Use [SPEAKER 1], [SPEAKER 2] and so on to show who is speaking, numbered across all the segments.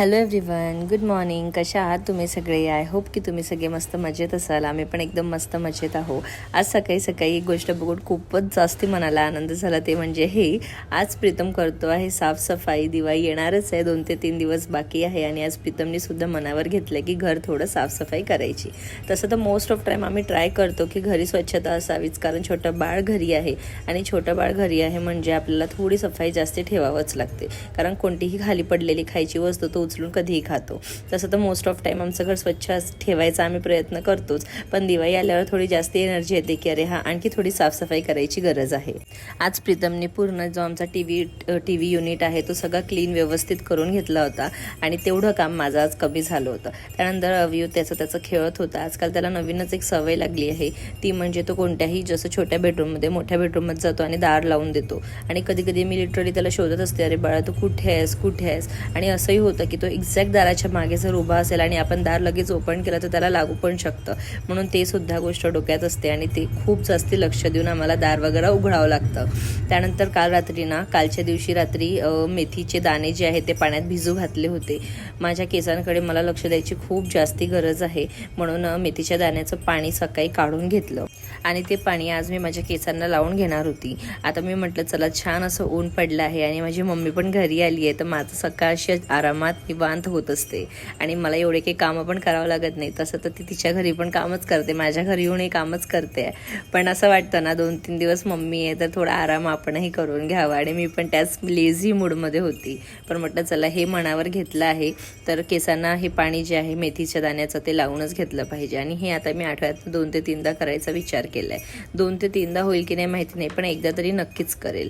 [SPEAKER 1] Hello everyone good morning कशा आहात तुम्ही सगळे? आय होप की तुम्ही सगळे मस्त मजेत असाल. आम्ही पण एकदम मस्त मजेत आहो. आज सकाळी सकाळी एक गोष्ट बघून खूपच जास्ती मनाला आनंद झाला. ते म्हणजे हे आज प्रीतम करतो आहे साफसफाई. दिवाळी येणारच आहे. दोन ते तीन दिवस बाकी आहे. आणि आज प्रीतमने सुद्धा मनावर घेतलं की घर थोडं साफसफाई करायची. तसं तर मोस्ट ऑफ टाईम आम्ही ट्राय करतो की घरी स्वच्छता असावीच. कारण छोटं बाळ घरी आहे. आणि छोटं बाळ घरी आहे म्हणजे आपल्याला थोडी सफाई जास्त ठेवावंच लागते. कारण कोणतीही खाली पडलेली खायची वस्तू तो उचलून कधीही खातो. तसं तर मोस्ट ऑफ टाईम आमचं घर स्वच्छ अस- ठेवायचा आम्ही प्रयत्न करतोच. पण दिवाळी आल्यावर थोडी जास्त एनर्जी येते की अरे हा आणखी थोडी साफसफाई करायची गरज आहे. आज प्रीतमने पूर्ण जो आमचा T V T V unit आहे तो सगळा क्लीन व्यवस्थित करून घेतला होता. आणि तेवढं काम माझं आज कमी झालं होतं. त्यानंतर अवयू त्याचं त्याचं खेळत होता. आजकाल त्याला नवीनच एक सवय लागली आहे. ती म्हणजे तो कोणत्याही जसं छोट्या बेडरूममध्ये मोठ्या बेडरूममध्ये जातो आणि दार लावून देतो. आणि कधी कधी मी लिटरली त्याला शोधत असते अरे बाळा तू कुठे आहेस? कुठे आहेस? आणि असंही होतं की तो एक्झॅक्ट दाराच्या मागे जर उभा असेल आणि आपण दार लगेच ओपन केलं तर त्याला लागू पण शकतं. म्हणून ते सुद्धा गोष्ट डोक्यात असते आणि ते खूप जास्ती लक्ष देऊन आम्हाला दार वगैरे उघडावं लागतं. त्यानंतर काल रात्री ना कालच्या दिवशी रात्री मेथीचे दाणे जे आहेत ते पाण्यात भिजू घातले होते. माझ्या केसांकडे मला लक्ष द्यायची खूप जास्ती गरज आहे. म्हणून मेथीच्या दाण्याचं पाणी सकाळी काढून घेतलं. आणि ते पाणी आज मी माझ्या केसांना लावून घेणार होती. आता मी म्हटलं चला छान असं ऊन पडलं आहे आणि माझी मम्मी पण घरी आली आहे तर माझं सकाळशी आरामात निवांत होत असते. आणि मला एवढे काही कामं पण करावं लागत नाही. तसं तर ती तिच्या घरी पण कामच करते. माझ्या घरी येऊनही कामच करते. पण असं वाटतं ना दोन तीन दिवस मम्मी आहे तर थोडा आराम आपणही करून घ्यावा. आणि मी पण त्याच लेझी मूडमध्ये होती. पण म्हटलं चला हे मनावर घेतलं आहे तर केसांना हे पाणी जे आहे मेथीच्या दाण्याचं ते लावूनच घेतलं पाहिजे. आणि हे आता मी आठवड्यात दोन ते तीनदा करायचा विचार केला आहे दोन ते तीनदा होईल की नाही माहिती नाही पण एकदा तरी नक्कीच करेल.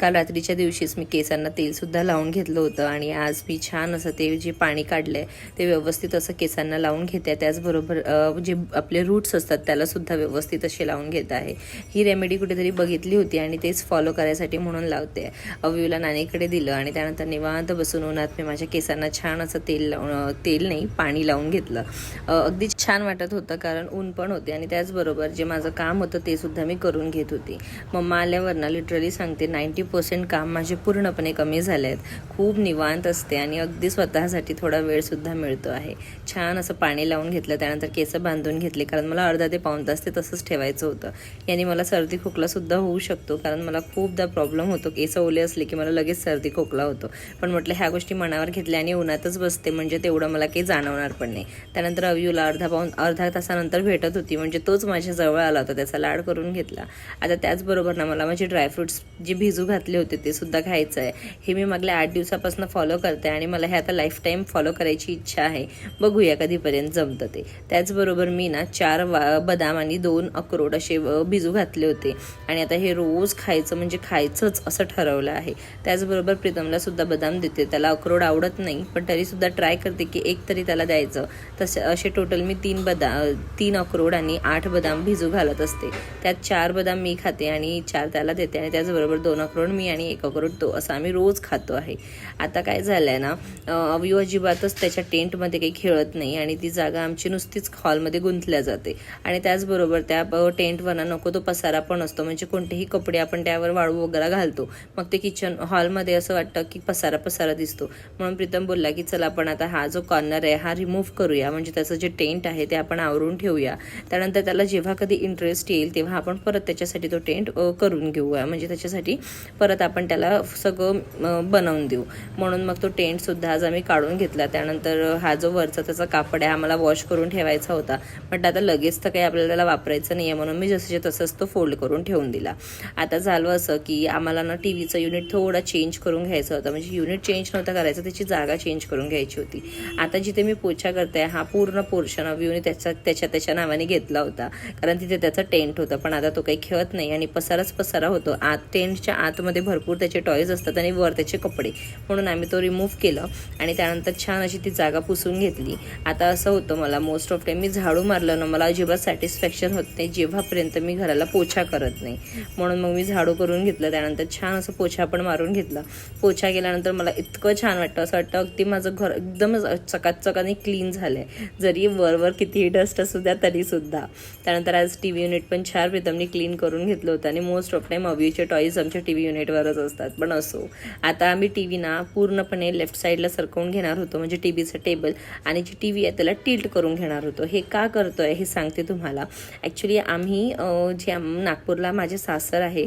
[SPEAKER 1] काल रात्रीच्या दिवशीच मी केसांना तेलसुद्धा लावून घेतलं होतं आणि आज मी छान असं ते जे पाणी काढलं आहे ते व्यवस्थित असं केसांना लावून घेते. त्याचबरोबर जे आपले रूट्स असतात त्यालासुद्धा व्यवस्थित असे लावून घेत आहे. ही रेमेडी कुठेतरी बघितली होती आणि तेच फॉलो करायसाठी म्हणून लावते. अव्यूला नानीकडे दिलं आणि त्यानंतर निवांत बसून उन्हात मी माझ्या केसांना छान असं तेल लावून तेल नाही पाणी लावून घेतलं. अगदी छान वाटत होतं कारण ऊन पण होते आणि त्याचबरोबर जे माझं काम होतं ते सुद्धा मी करून घेत होती. मम्मा आल्यावर ना लिटरली सांगते नाईंटी पर्सेंट काम माझे पूर्णपणे कमी झाले आहेत. खूप निवांत असते आणि अगदी स्वतःसाठी थोडा वेळसुद्धा मिळतो आहे. छान असं पाणी लावून घेतलं त्यानंतर केस बांधून घेतले कारण मला अर्धा ते पाऊण तास ते तसंच ठेवायचं होतं. याने मला सर्दी खोकलासुद्धा होऊ शकतो कारण मला खूपदा प्रॉब्लेम होतो. केस ओले असले की मला लगेच सर्दी खोकला होतो. पण म्हटलं ह्या गोष्टी मनावर घेतल्या आणि उन्हातच बसते म्हणजे तेवढं मला काही जाणवणार पण नाही. त्यानंतर अव्यूला अर्धा पाऊन अर्धा तासानंतर भेटत होती म्हणजे तोच माझ्या जवळ आला होता त्याचा लाड करून घेतला. आता त्याचबरोबर ना मला माझे ड्रायफ्रुट्स जे भिजू घातले होते ते सुद्धा खायचं आहे. हे मी मागल्या आठ दिवसापासून फॉलो करते आणि मला हे आता लाईफ टाईम फॉलो करायची इच्छा आहे. बघूया कधीपर्यंत जमतं ते. त्याचबरोबर मी ना चार वा बदाम आणि दोन अक्रोड असे भिजू घातले होते. आणि आता हे रोज खायचं म्हणजे खायचंच असं ठरवलं आहे. त्याचबरोबर प्रीतमला सुद्धा बदाम देते. त्याला अक्रोड आवडत नाही पण तरीसुद्धा ट्राय करते की एक तरी त्याला द्यायचं. तसे असे टोटल मी तीन बदाम तीन अक्रोड आणि आठ बदाम भिजू घालत असते. त्यात चार बदाम मी खाते आणि चार त्याला देते आणि त्याचबरोबर दोन अक्रोड मी आणि एक अक्रोड तो असं आम्ही रोज खातो आहे. आता काय झालं आहे ना अवयू अवयव अजिबातच त्याच्या टेंटमध्ये काही खेळत नाही आणि ती जागा आमची नुसतीच हॉलमध्ये गुंतल्या जाते. आणि त्याचबरोबर त्या टेंटवर ना नको तो पसारा पण असतो. म्हणजे कोणतेही कपडे आपण त्यावर वाळू वगैरे घालतो. मग ते किचन हॉलमध्ये असं वाटतं की पसारा पसारा दिसतो. म्हणून प्रीतम बोलला की चला आपण आता हा जो कॉर्नर आहे हा रिमूव्ह करूया. म्हणजे त्याचं जे टेंट आहे ते आपण आवरून ठेवूया. त्यानंतर त्याला जेव्हा कधी इंटरेस्ट येईल तेव्हा आपण परत त्याच्यासाठी तो टेंट करून घेऊया म्हणजे त्याच्यासाठी परत आपण त्याला सगळं बनवून देऊ. म्हणून मग तो टेंट सुद्धा आज आम्ही काढून घेतला. त्यानंतर हा जो वरचा त्याचा कापड आहे आम्हाला वॉश करून ठेवायचा होता. म्हटलं आता लगेच तर काही आपल्याला त्याला वापरायचं नाही आहे म्हणून मी जसंच्या तसंच तो फोल्ड करून ठेवून दिला. आता झालं असं की आम्हाला ना टी व्हीचं युनिट थोडा चेंज करून घ्यायचं होतं. म्हणजे युनिट चेंज नव्हतं करायचं त्याची जागा चेंज करून घ्यायची होती. आता जिथे मी पोछा करते हा पूर्ण पोर्शन ऑफ युनिट त्याच्या त्याच्या त्याच्या नावाने घेतला होता. कारण तिथे त्याचा टेंट होतं पण आता तो काही खेळत नाही आणि पसाराच पसारा होतो. आत टेंटच्या आतमध्ये भरपूर त्याचे टॉयज असतात आणि वर त्याचे कपडे. म्हणून आम्ही तो रिमूव्ह केलं आणि त्यानंतर छान अशी ती जागा पुसून घेतली. आता असं होतं मला मोस्ट ऑफ टाईम मी झाडू मारलं ना मला अजिबात सॅटिस्फॅक्शन होत नाही. जेव्हापर्यंत मी घराला पोछा करत नाही. म्हणून मग मी झाडू करून घेतलं. त्यानंतर छान असं पोछा पण मारून घेतला. पोछा केल्यानंतर मला इतकं छान वाटतं असं वाटतं अगदी माझं घर एकदमच चकाचकाने आणि क्लीन झालं आहे जरी वरवर कितीही डस्ट असू द्या तरीसुद्धा त्यानंतर आज टी व्ही युनिट पण छान प्रीतमने क्लीन करून घेतलं होतं. आणि मोस्ट ऑफ टाईम अव्यूचे टॉईज आमच्या टी व्ही युनिटवरच असतात. पण असो. आता आम्ही टी व्ही ना पूर्णपणे लेफ्ट साईडला सरकवून घेणार होतो. म्हणजे टी व्हीचं टेबल आणि जी टी व्ही आहे त्याला टिल्ट करून घेणार होतो. हे का करतोय हे सांगते तुम्हाला. ॲक्च्युली आम्ही जे नागपूरला माझे सासर आहे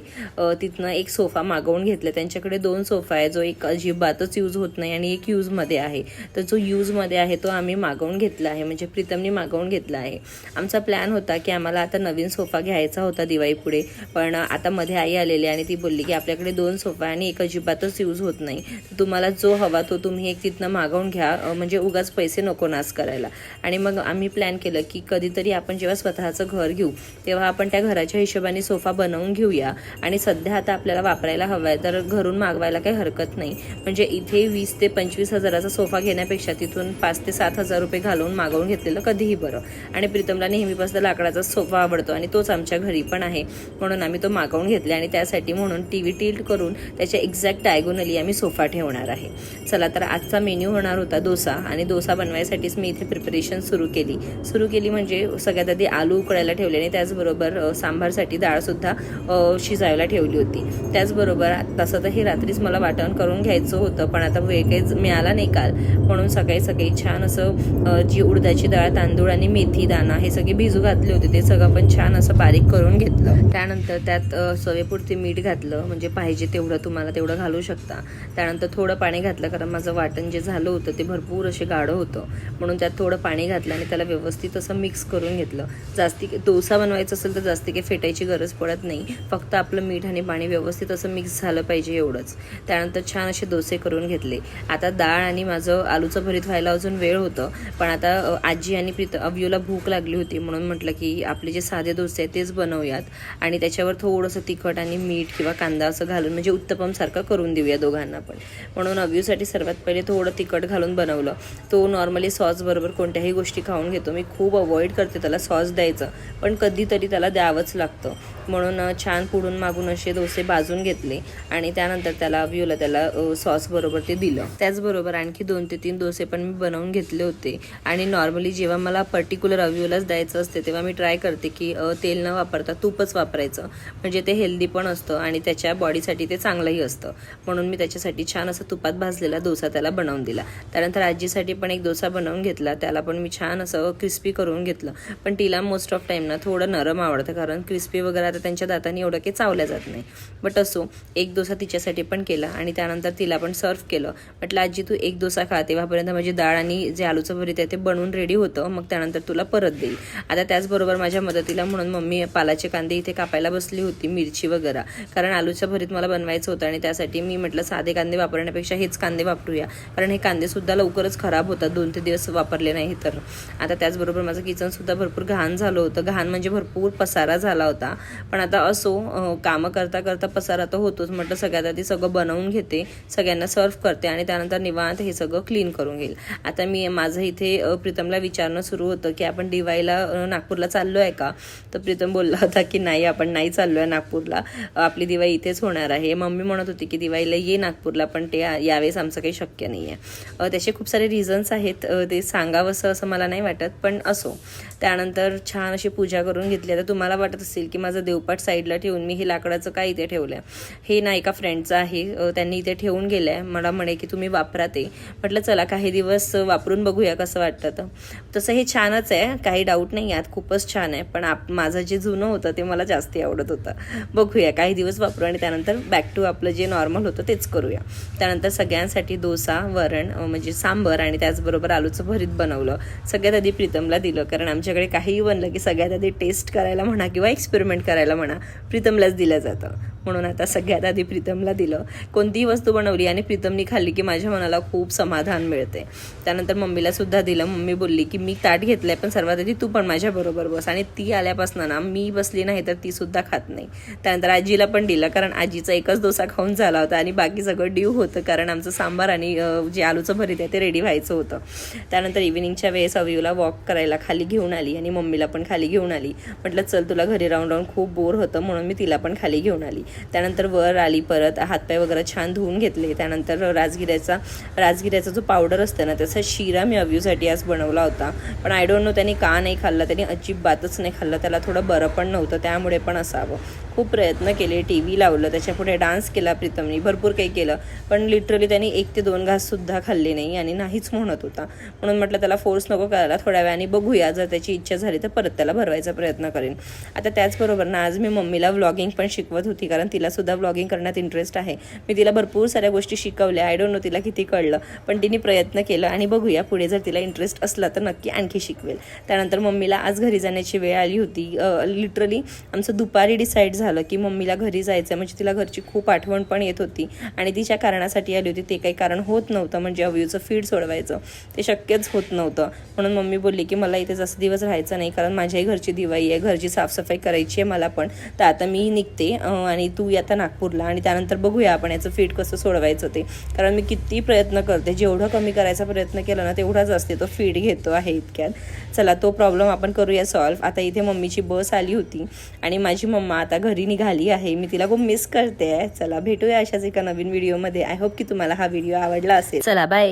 [SPEAKER 1] तिथनं एक सोफा मागवून घेतला. त्यांच्याकडे दोन सोफा आहे. जो एक अजिबातच यूज होत नाही आणि एक यूजमध्ये आहे. तर जो यूजमध्ये आहे तो आम्ही मागवून घेतला आहे. म्हणजे प्रीतमने मागवून घेतला आहे. आमचा प्लॅन होता की आम्हाला आता नवीन सोफा घ्यायचा होता दिवाळीपुढे पण आता मध्ये आई आलेली आणि ती बोलली की आपल्याकडे दोन सोफा आणि एक अजिबातच यूज होत नाही. तुम्हाला जो हवा तो तुम्ही एक तिथनं मागवून घ्या. म्हणजे उगाच पैसे नको नास करायला. आणि मग आम्ही प्लॅन केलं की कधीतरी आपण जेव्हा स्वतःचं घर घेऊ तेव्हा आपण त्या घराच्या हिशोबाने सोफा बनवून घेऊया. आणि सध्या आता आपल्याला वापरायला हवा आहे तर घरून मागवायला काही हरकत नाही. म्हणजे इथे वीस ते पंचवीस हजाराचा सोफा घेण्यापेक्षा तिथून पाच ते सात हजार रुपये घालून मागवून घेतलेलं कधीही बरं. आणि प्रीतमला नेहमीपासून लाकडाचा सोफा आवडतो. आणि तोच आमच्या घरी पण आहे. म्हणून आम्ही तो मागवून घेतला आणि त्यासाठी म्हणून टी व्ही टिल्ट करून त्याच्या एक्झॅक्ट डायगोनली आम्ही सोफा ठेवणार आहे. चला तर आजचा मेन्यू होणार होता डोसा आणि डोसा बनवायसाठीच मी इथे प्रिपरेशन सुरू केली. सुरू केली म्हणजे सगळ्यात आधी आलू उकळायला ठेवले आणि त्याचबरोबर सांबारसाठी डाळसुद्धा शिजायला ठेवली होती. त्याचबरोबर तसं तर हे रात्रीच मला वाटण करून घ्यायचं होतं पण आता वेळ काही मिळाला नाही काल. म्हणून सकाळी सकाळी छान असं जी उडदाची डाळ तांदूळ आणि मेथी दाणा हे सगळे भिजू घातले होते. ते सगळं पण छान असं बारीक करून घेतलं. त्यानंतर त्यात अ, चवेपुरती मीठ घातलं. म्हणजे पाहिजे तेवढं तुम्हाला तेवढं घालू शकता. त्यानंतर थोडं पाणी घातलं कारण माझं वाटण जे झालं होतं ते भरपूर असे गाढं होतं. म्हणून त्यात थोडं पाणी घातलं आणि त्याला व्यवस्थित असं मिक्स करून घेतलं. जास्ती डोसा बनवायचा असेल तर जास्ती काही फेटायची गरज पडत नाही. फक्त आपलं मीठ आणि पाणी व्यवस्थित असं मिक्स झालं पाहिजे एवढंच. त्यानंतर छान असे डोसे करून घेतले. आता डाळ आणि माझं आलूचं भरीत व्हायला अजून वेळ होतं. पण आता आजी आणि प्रीत अव्यूला भूक लागली होती म्हणून म्हटलं की आपले जे साधे डोसे आहेत तेच बनवूयात. आणि त्याच्यावर थोडंसं तिखट आणि मीठ किंवा कांदा असं घालून म्हणजे उत्तपमसारखं करून देऊया दोघांना पण. म्हणून अव्यूसाठी सर्वात पहिले थोडं तिखट घालून बनवलं. तो नॉर्मली सॉसबरोबर कोणत्याही गोष्टी खाऊन घेतो. मी खूप अवॉइड करते त्याला सॉस द्यायचं. पण कधीतरी त्याला द्यावंच लागतं. म्हणून छान पुढून मागून असे डोसे भाजून घेतले. आणि त्यानंतर त्याला अव्यूला त्याला सॉसबरोबर सॉस बरोबर ते दिलं. त्याचबरोबर आणखी दोन ते तीन डोसे पण मी बनवून घेतले होते. आणि नॉर्मली जेव्हा मला पर्टिक्युलर अव्यूलाच द्यायचं असते तेव्हा मी ट्राय करते की तेल न वापरता तूपच वापरायचं. म्हणजे ते हेल्दी पण असतं आणि त्याच्या बॉडीसाठी ते चांगलंही असतं. म्हणून मी त्याच्यासाठी छान असं तुपात भाजलेला डोसा त्याला बनवून दिला. त्यानंतर आजीसाठी पण एक डोसा बनवून घेतला. त्याला पण मी छान असं क्रिस्पी करून घेतलं. पण तिला मोस्ट ऑफ टाईम ना थोडं नरम आवडतं. कारण क्रिस्पी वगैरे आता त्यांच्या दातांनी एवढं काही चावल्या जात नाही. बट असो एक डोसा तिच्यासाठी पण केला आणि त्यानंतर तिला पण सर्व केलं. म्हटलं आजी तू एक डोसा खा. तेव्हापर्यंत माझी डाळ आणि जे आलूचं भरीत आहे ते बनवून रेडी होतं. मग त्यानंतर तुला परत देईल. आता त्याचबरोबर माझ्या मदतीला म्हणून मम्मी पालाचे कांदे इथे कापायला बसली होती मिरची वगैरे. कारण आलूच्या भरीत मला बनवायचं होतं आणि त्यासाठी मी म्हटलं साधे कांदे वापरण्यापेक्षा हेच कांदे वापरूया. कारण हे कांदे सुद्धा लवकरच खराब होतात दोन ते दिवस वापरले नाही तर. आता त्याचबरोबर माझं किचन सुद्धा भरपूर घाण झालं होतं. घाण म्हणजे भरपूर पसारा झाला होता. पण आता असो कामं करता करता पसारा तर होतोच. म्हटलं सगळ्यात आधी सगळं बनवून घेते सगळ्यांना सर्व करते आणि त्यानंतर निवांत हे सगळं क्लीन करून घेईल. आता मी माझं इथे प्रीतमला विचारणं सुरू होतं की आपण दिवाळीला नागपूरला चाललो आहे का? तर प्रीतम बोलला होता की नाही आपण नाही चाललो आहे नागपूरला. आपली दिवाळी इथेच होणार आहे. मम्मी म्हणत होती की दिवाळीला ये नागपूरला पण ते यावेळेस आमचं काही शक्य नाही आहे त्याचे खूप सारे रिझन्स आहेत. ते सांगावंसं असं मला नाही वाटत पण असो. त्यानंतर छान अशी पूजा करून घेतली. आता तुम्हाला वाटत असेल की माझं देवपाट साईडला ठेवून मी हे लाकडाचं काय इथे ठेवलं आहे हे ना एका फ्रेंडचं आहे. त्यांनी इथे ठेवून गेलं आहे मला म्हणे की तुम्ही वापरा ते. म्हटलं चला काही दिवस वापरून बघूया कसं वाटतं तर. तसं हे छानच आहे. काही डाऊट नाही यात. खूपच छान आहे. पण आप माझं जे जुनं होतं ते मला जास्ती आवडत होतं. बघूया. काही दिवस वापरू आणि त्यानंतर बॅक टू आपलं जे नॉर्मल होतं तेच करूया. त्यानंतर सगळ्यांसाठी डोसा वरण म्हणजे सांबर आणि त्याचबरोबर आलूचं भरीत बनवलं. सगळ्यात आधी प्रीतमला दिलं. कारण त्यांच्याकडे काहीही बनलं की सगळ्यात आधी टेस्ट करायला म्हणा किंवा एक्सपेरिमेंट करायला म्हणा प्रीतमलाच दिलं जातं. म्हणून आता सगळ्यात आधी प्रीतमला दिलं. कोणतीही वस्तू बनवली आणि प्रीतमनी खाल्ली की माझ्या मनाला खूप समाधान मिळते. त्यानंतर मम्मीला सुद्धा दिलं. मम्मी बोलली की मी ताट घेतलंय पण सर्वात आधी तू पण माझ्याबरोबर बस. आणि ती आल्यापासून ना मी बसली नाही तर ती सुद्धा खात नाही. त्यानंतर आजीला पण दिलं कारण आजीचा एकच डोसा खाऊन झाला होता आणि बाकी सगळं ड्यू होतं कारण आमचं सांबार आणि जे आलूचं भरीत आहे ते रेडी व्हायचं होतं. त्यानंतर इव्हिनिंगच्या वेळेस अवयूला वॉक करायला खाली घेऊन आली आणि मम्मीला पण खाली घेऊन आली. म्हटलं चल तुला घरी राहून राहून खूप बोर होतं म्हणून मी तिला पण खाली घेऊन आली. त्यानंतर वर आली परत हातपाय वगैरे छान धुवून घेतले. त्यानंतर राजगिऱ्याचा राजगिऱ्याचा जो पावडर असतं ना त्याचा शिरा मी अव्यूसाठी आज बनवला होता. पण आय डोंट नो त्यांनी का नाही खाल्ला त्यांनी अजिबातच नाही खाल्लं त्याला थोडं बरं पण नव्हतं त्यामुळे पण असावं. खूप प्रयत्न केले टी व्ही लावलं त्याच्यापुढे डान्स केला प्रीतमनी भरपूर काही केलं. पण लिटरली त्यांनी एक ते दोन घाससुद्धा खाल्ले नाही आणि नाहीच म्हणत होता. म्हणून म्हटलं त्याला फोर्स नको करायला थोड्या वेळाने बघूया जर त्याची इच्छा झाली तर परत त्याला भरवायचा प्रयत्न करेन. आता त्याचबरोबर ना आज मी मम्मीला व्लॉगिंग पण शिकवत होती कारण तिलासुद्धा व्लॉगिंग करण्यात इंटरेस्ट आहे. मी तिला भरपूर साऱ्या गोष्टी शिकवल्या आय डोंट नो तिला किती कळलं पण तिने प्रयत्न केलं आणि बघूया पुढे जर तिला इंटरेस्ट असला तर नक्की आणखी शिकवेल. त्यानंतर मम्मीला आज घरी जाण्याची वेळ आली होती. लिटरली आमचं दुपारी डिसाईड झालं की मम्मीला घरी जायचं म्हणजे तिला घरची खूप आठवण पण येत होती आणि तिच्या कारणासाठी आली होती. ते काही कारण होत नव्हतं म्हणजे अवयूचं फीड सोडवायचं ते शक्यच होत नव्हतं. म्हणून मम्मी बोलली की मला इथे जास्त दिवस राहायचं नाही कारण माझ्याही घरची दिवाळी आहे घरची साफसफाई करायची आहे मला पण. तर आता मी निघते आणि तू आता नागपूरला आणि त्यानंतर बघूया आपण याचं फीड कसं सोडवायचं ते. कारण मी किती प्रयत्न करते जेवढं कमी करायचा प्रयत्न केला ना तेवढाच असते तो फीड घेतो आहे इतक्यात. चला तो प्रॉब्लेम आपण करूया सॉल्व्ह. आता इथे मम्मीची बस आली होती आणि माझी मम्मा आता घरी निघाली आहे. मी तिला खूप मिस करते. चला भेटूया अशाच एका नवीन व्हिडिओमध्ये आय होप की तुम्हाला हा व्हिडिओ आवडला असेल. चला बाय